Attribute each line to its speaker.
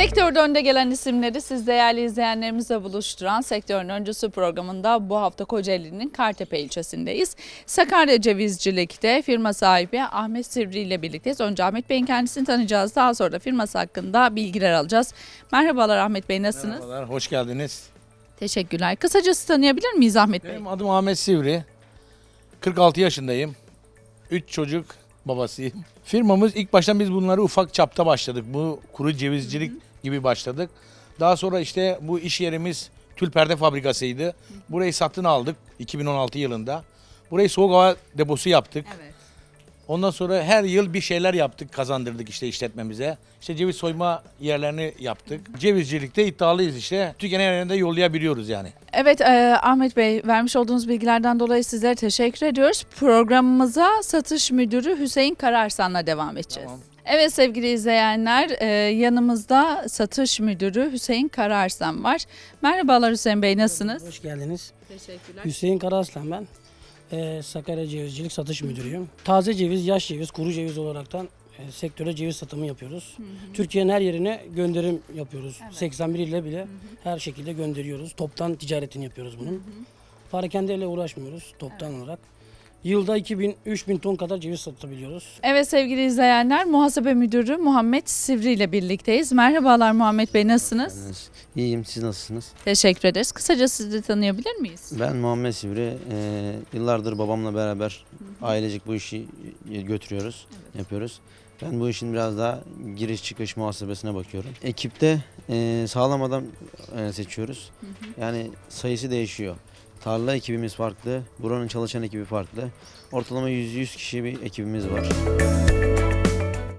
Speaker 1: Sektörde önde gelen isimleri siz değerli izleyenlerimizle buluşturan Sektörün Öncüsü programında bu hafta Kocaeli'nin Kartepe ilçesindeyiz. Sakarya Cevizcilik'te firma sahibi Ahmet Sivri ile birlikteyiz. Önce Ahmet Bey'in kendisini tanıyacağız. Daha sonra da firması hakkında bilgiler alacağız. Merhabalar Ahmet Bey nasılsınız?
Speaker 2: Merhabalar, hoş geldiniz.
Speaker 1: Teşekkürler. Kısacası tanıyabilir miyiz Ahmet Bey?
Speaker 2: Benim adım Ahmet Sivri. 46 yaşındayım. 3 çocuk babasıyım. Firmamız ilk baştan biz bunları ufak çapta başladık. Bu kuru cevizcilik gibi başladık. Daha sonra işte bu iş yerimiz tül perde fabrikasıydı. Burayı satın aldık 2016 yılında. Burayı soğuk hava deposu yaptık.
Speaker 1: Evet.
Speaker 2: Ondan sonra her yıl bir şeyler yaptık, kazandırdık işte işletmemize. İşte ceviz soyma yerlerini yaptık. Cevizcilikte iddialıyız işte. Türkiye'nin her yerinde yollayabiliyoruz yani.
Speaker 1: Evet e, Ahmet Bey vermiş olduğunuz bilgilerden dolayı sizlere teşekkür ediyoruz. Programımıza satış müdürü Hüseyin Kararsan'la devam edeceğiz.
Speaker 2: Tamam.
Speaker 1: Evet sevgili izleyenler e, yanımızda satış müdürü Hüseyin Kararsan var. Merhabalar Hüseyin Bey nasılsınız?
Speaker 3: Hoş geldiniz.
Speaker 1: Teşekkürler.
Speaker 3: Hüseyin Karaslan ben. Ee, Sakarya Cevizcilik Satış Müdürüyüm. Taze ceviz, yaş ceviz, kuru ceviz olaraktan e, sektöre ceviz satımı yapıyoruz. Türkiye'nin her yerine gönderim yapıyoruz. 81 ile bile her şekilde gönderiyoruz. Toptan ticaretini yapıyoruz bunun. Parakendeyle uğraşmıyoruz toptan olarak. Yılda 2000-3000 ton kadar ceviz satabiliyoruz.
Speaker 1: Evet sevgili izleyenler muhasebe müdürü Muhammed Sivri ile birlikteyiz. Merhabalar Muhammed Bey nasılsınız?
Speaker 4: İyiyim, siz nasılsınız?
Speaker 1: Teşekkür ederiz. Kısaca sizi de tanıyabilir miyiz?
Speaker 4: Ben Muhammed Sivri. Ee, yıllardır babamla beraber ailecek bu işi götürüyoruz, yapıyoruz. Ben bu işin biraz daha giriş çıkış muhasebesine bakıyorum. Ekipte e, sağlam adam e, seçiyoruz. Yani sayısı değişiyor. Tarla ekibimiz farklı, buranın çalışan ekibi farklı. Ortalama 100-100 kişi bir ekibimiz var.